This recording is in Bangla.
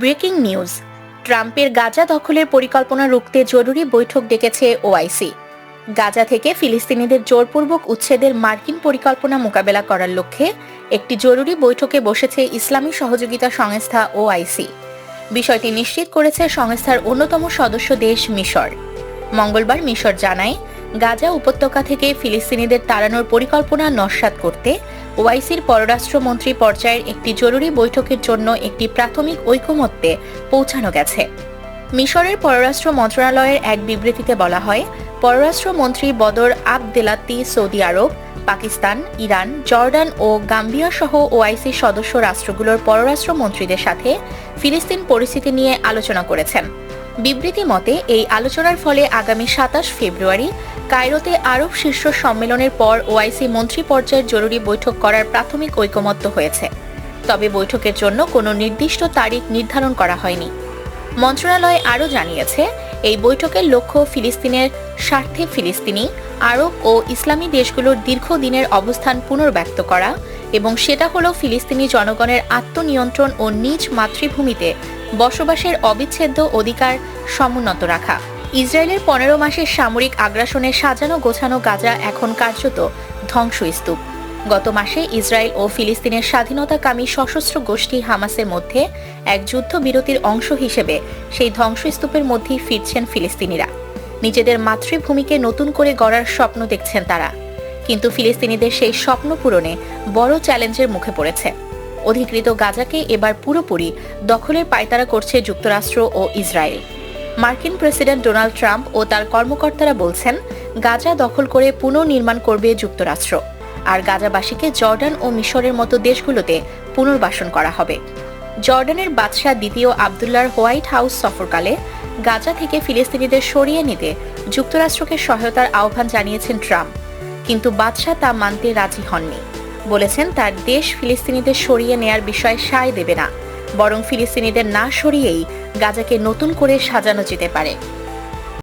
Breaking news. ট্রাম্পের গাজা দখলের পরিকল্পনা রুখতে জরুরি বৈঠক ডেকেছে ওআইসি। গাজা থেকে ফিলিস্তিনিদের জোরপূর্বক উচ্ছেদের মার্কিন পরিকল্পনা মোকাবেলা করার লক্ষ্যে একটি জরুরি বৈঠকে বসেছে ইসলামী সহযোগিতা সংস্থা ওআইসি। বিষয়টি নিশ্চিত করেছে সংস্থার অন্যতম সদস্য দেশ মিশর। মঙ্গলবার মিশর জানায়, গাজা উপত্যকা থেকে ফিলিস্তিনিদের তাড়ানোর পরিকল্পনা নস্যাৎ করতে ওআইসির পররাষ্ট্রমন্ত্রী পর্যায়ের একটি জরুরি বৈঠকের জন্য একটি প্রাথমিক ঐকমত্যে পৌঁছানো গেছে। মিশরের পররাষ্ট্র মন্ত্রণালয়ের এক বিবৃতিতে বলা হয়, পররাষ্ট্রমন্ত্রী বদর আবদেলাতি সৌদি আরব, পাকিস্তান, ইরান, জর্ডান ও গাম্বিয়া সহ ওআইসি সদস্য রাষ্ট্রগুলোর পররাষ্ট্রমন্ত্রীদের সাথে ফিলিস্তিন পরিস্থিতি নিয়ে আলোচনা করেছেন। বিবৃতি মতে, এই আলোচনার ফলে আগামী সাতাশ ফেব্রুয়ারি কায়রোতে আরব শীর্ষ সম্মেলনের পর ওআইসি মন্ত্রী পর্যায়ের জরুরি বৈঠক করার প্রাথমিক ঐকমত্য হয়েছে। তবে বৈঠকের জন্য কোনো নির্দিষ্ট তারিখ নির্ধারণ করা হয়নি। মন্ত্রণালয় আরও জানিয়েছে, এই বৈঠকের লক্ষ্য ফিলিস্তিনের স্বার্থে ফিলিস্তিনি, আরব ও ইসলামী দেশগুলোর দীর্ঘদিনের অবস্থান পুনর্ব্যক্ত করা এবং সেটা হলো ফিলিস্তিনি জনগণের আত্মনিয়ন্ত্রণ ও নিজ মাতৃভূমিতে বসবাসের অবিচ্ছেদ্য অধিকার সমুন্নত রাখা। ইসরায়েলের পনেরো মাসের সামরিক আগ্রাসনে সাজানো গোছানো গাজা এখন কার্যত ধ্বংসস্তূপ। গত মাসে ইসরায়েল ও ফিলিস্তিনের স্বাধীনতাকামী সশস্ত্র গোষ্ঠী হামাসের মধ্যে এক যুদ্ধবিরতির অংশ হিসেবে সেই ধ্বংসস্তূপের মধ্যেই ফিরছেন ফিলিস্তিনিরা। নিজেদের মাতৃভূমিকে নতুন করে গড়ার স্বপ্ন দেখছেন তারা। কিন্তু ফিলিস্তিনিদের সেই স্বপ্ন পূরণে বড় চ্যালেঞ্জের মুখে পড়েছে। অধিকৃত গাজাকে এবার পুরোপুরি দখলের পায়তারা করছে যুক্তরাষ্ট্র ও ইসরায়েল। মার্কিন প্রেসিডেন্ট ডোনাল্ড ট্রাম্প ও তার কর্মকর্তারা বলছেন, গাজা দখল করে পুনর্নির্মাণ করবে যুক্তরাষ্ট্র। আর গাজাবাসীকে জর্ডান ও মিশরের মতো দেশগুলোতে পুনর্বাসন করা হবে। জর্ডানের বাদশাহ দ্বিতীয় আবদুল্লার হোয়াইট হাউস সফরকালে গাজা থেকে ফিলিস্তিনিদের সরিয়ে নিতে যুক্তরাষ্ট্রকে সহায়তার আহ্বান জানিয়েছেন ট্রাম্প। কিন্তু বাদশাহ তা মানতে রাজি হননি। বলেছেন, তার দেশ ফিলিস্তিনিদের সরিয়ে নেয়ার বিষয়ে সায় দেবে না, বরং ফিলিস্তিনিদের না সরিয়েই গাজাকে নতুন করে সাজানো যেতে পারে।